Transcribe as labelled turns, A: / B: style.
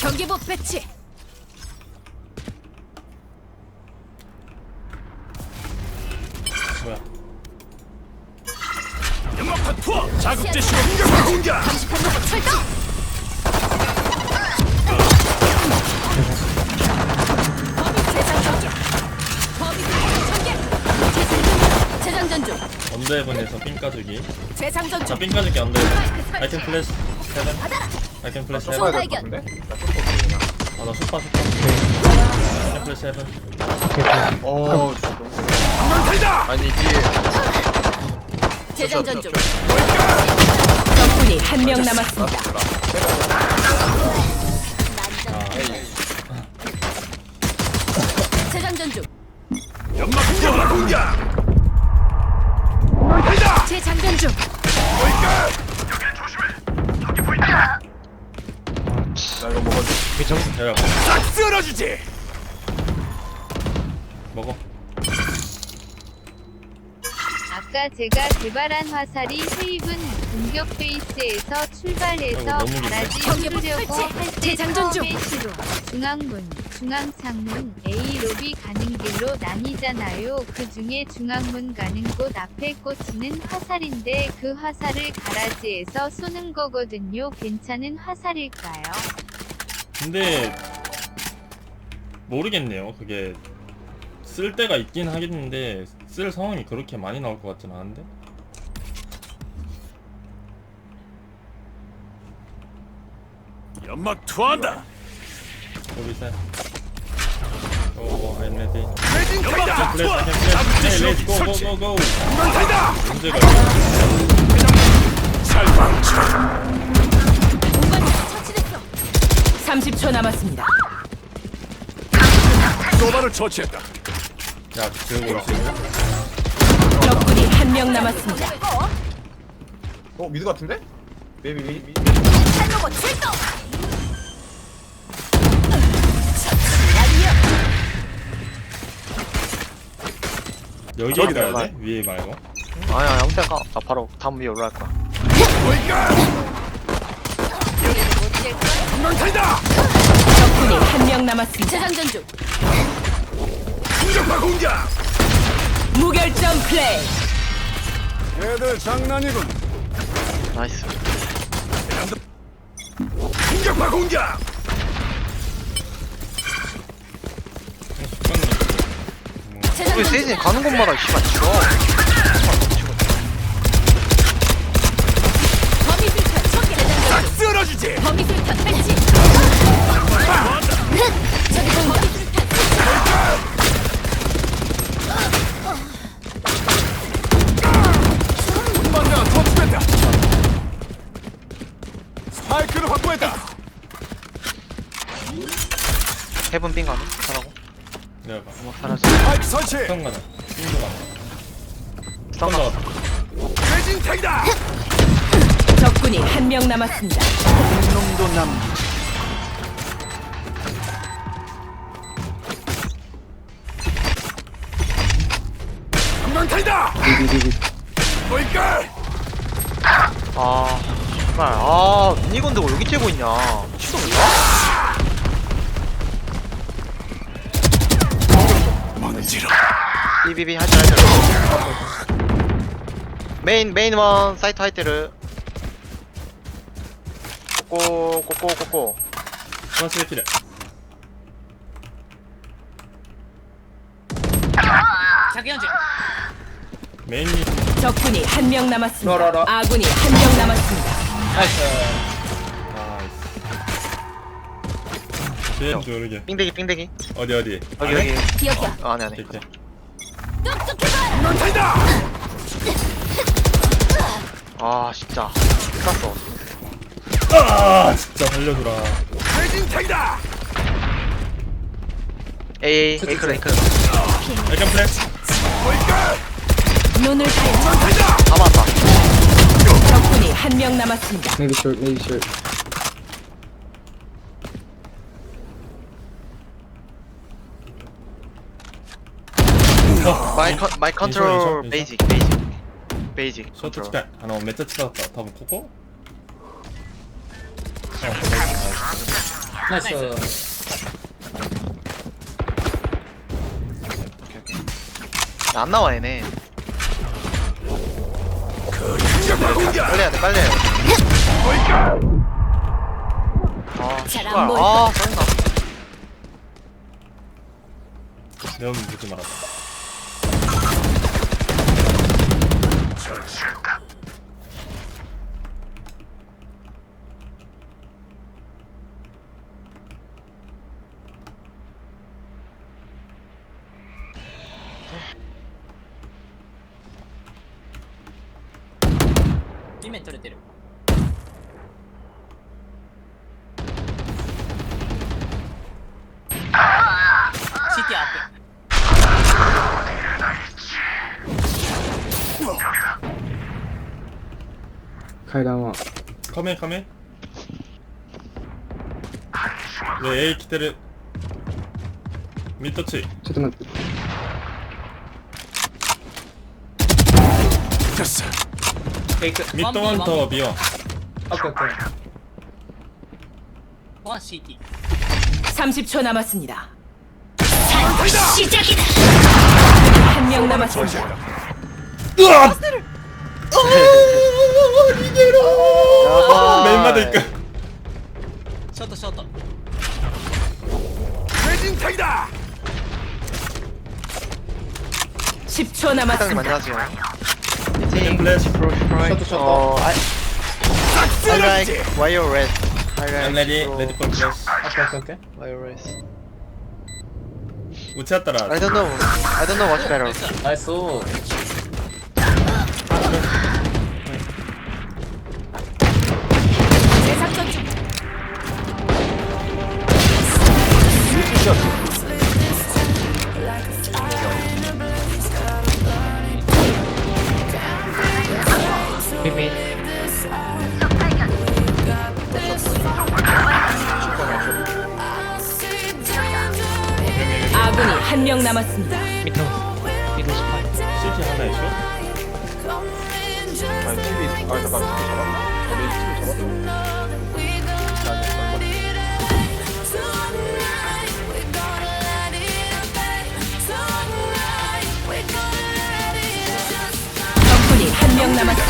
A: 경계복 배치.
B: 뭐야?
C: 연막탄 투하 자극제 시공 공격 공격
A: 감시판 로봇 출동. 범위 재장전 중. 범위 전개. 재장전 중. 재장전 중.
B: 언더헤븐에서 삥 까주기.
A: 재장전
B: 자,
A: 중.
B: 삥 까줄게 언더헤븐. 아이템 플래시 세븐. 아이템 플래시 세븐.
A: 소 발견.
B: 아나 슈퍼 슈퍼. 아이템 플래시 세븐.
D: 어,
C: 연막탄이다
D: 아니 뒤에
A: 재장전 중.
E: 적군이 한 명 남았습니다.
D: 이거 먹어줘.
B: 내려.
C: 싹 쓸어주지
B: 먹어.
F: 아까 제가 개발한 화살이 헤이븐 공격 베이스에서 출발해서
B: 아이고, 너무
F: 가라지
A: 경계복
F: 뚫으려고
A: 설치.
F: 할때
A: 재장전 중.
F: 처음에 중앙문, 중앙창문, A 로비 가는 길로 나뉘잖아요. 그 중에 중앙문 가는 곳 앞에 꽂히는 화살인데 그 화살을 가라지에서 쏘는 거거든요. 괜찮은 화살일까요?
B: 근데 모르겠네요. 그게 쓸 때가 있긴 하겠는데 쓸 상황이 그렇게 많이 나올 것 같진 않은데.
C: 연막
B: 우리 셋. 오.
C: 연막탄
B: 플래시,
C: 투하. 자극제
B: 네, 고, 고, 고, 고. 문제가
A: 처치됐어.
E: 30초 남았습니다.
C: 소바를 처치했다
B: 야, 올수 있냐?
E: 적군이 한 명 남았습니다.
D: 어 미드 같은데? 메이비 메이비.
A: 산 로봇 출동.
B: 여기
C: 저기다,
B: 가야 돼? 위에 말고.
G: 아니야 아무 때나 가. 나 바로 다음 위에 올라갈 거야.
C: 연막탄이다
E: 적군이 한 명 남았습니다.
A: 재장전 중.
C: 공격파 공격
E: 무결점 플레이.
C: 얘들 장난이군
G: 나이스.
C: 공격파 공격
G: 우리
A: 중.
G: 가는 곳마다 씨발 죽어.
A: 범위
C: 싹
A: 중.
C: 쓸어주지
A: 범위 필터 설치. 저기 범위 필터
C: 운반자가 터치됐다 스파이크를 확보했다
G: 빙 가는 사라고.
B: 내가 가.
G: 음악 사라지.
C: 스파이크 설치
B: 스턴 가자. 스턴 가자. 스턴
G: 스턴 가.
B: 가자.
C: 대진탱이다
E: 적군이 한 명 남았습니다.
C: 운반탄이다 보일까
G: 아 정말 아 미니건데 왜 여기 째고 있냐. 미친놈이야?
C: 먼지로
G: 비비비 하자 하자. 메인 메인 원 사이트 하이테르. 꼬꼬 꼬꼬 꼬꼬.
B: 플러스 필요. 메인이
E: 적군이 한 명 남았습니다. 아군이 한 명 남았습니다.
B: 나이스. 쟤는 모르게.
G: 삥대기 삥대기.
B: 어디 어디?
G: 여기 여기.
A: 기억이야.
G: 어, 안에 안에.
B: 이렇게.
G: 아 진짜. 깠어.
B: 아 진짜 살려주라.
C: 대진탱이다
G: 에이 에이클 에이클.
B: 약간.
C: 보일까
A: 눈을
C: 다
G: 맞았다.
E: 적군이 한 명 남았습니다.
H: Maybe short, maybe short.
G: My con my control 괜찮아,
B: 괜찮아. basic basic basic
G: 쇼트
B: control. 치백 아나 메타 치다왔다 다음 코코
H: 나이스
G: 안 나와 얘네. 빨리 해야 돼 빨리 해야 돼. 아아 짜증나.
B: 아, 내가 무지 말았다
H: 삐면 저래 때려. 시티 앞에.
B: 카메 카메 네 A 기테르 미터 치
C: 됐어.
H: 페이크.
B: 미터 원터 비어
H: 원 시티.
E: 30초 남았습니다.
A: 시작이다.
E: 한 명 남았습니다.
G: 야바.
B: 맨마드니까
H: 셔터 셔터.
C: 해진탕이다.
E: 10초
G: 사장님
E: 남았습니다.
G: 안녕 하세요.
B: 플래시
G: 어, I, I like
C: 쓰러지.
G: wire red. I like
B: I'm ready
G: so-
B: ready for 플래시
G: wire red.
B: 우체했더라
G: I don't know. I don't know what's better.
H: 나이
E: 아군이 한 명 남았습니다.
B: CT 하나 있어?
D: 아 TV 아 잠깐 TV 잡았나? 어, 내 TV 잡았어.
E: 적군이 한 명 남았습니다.
C: 공격탄이다.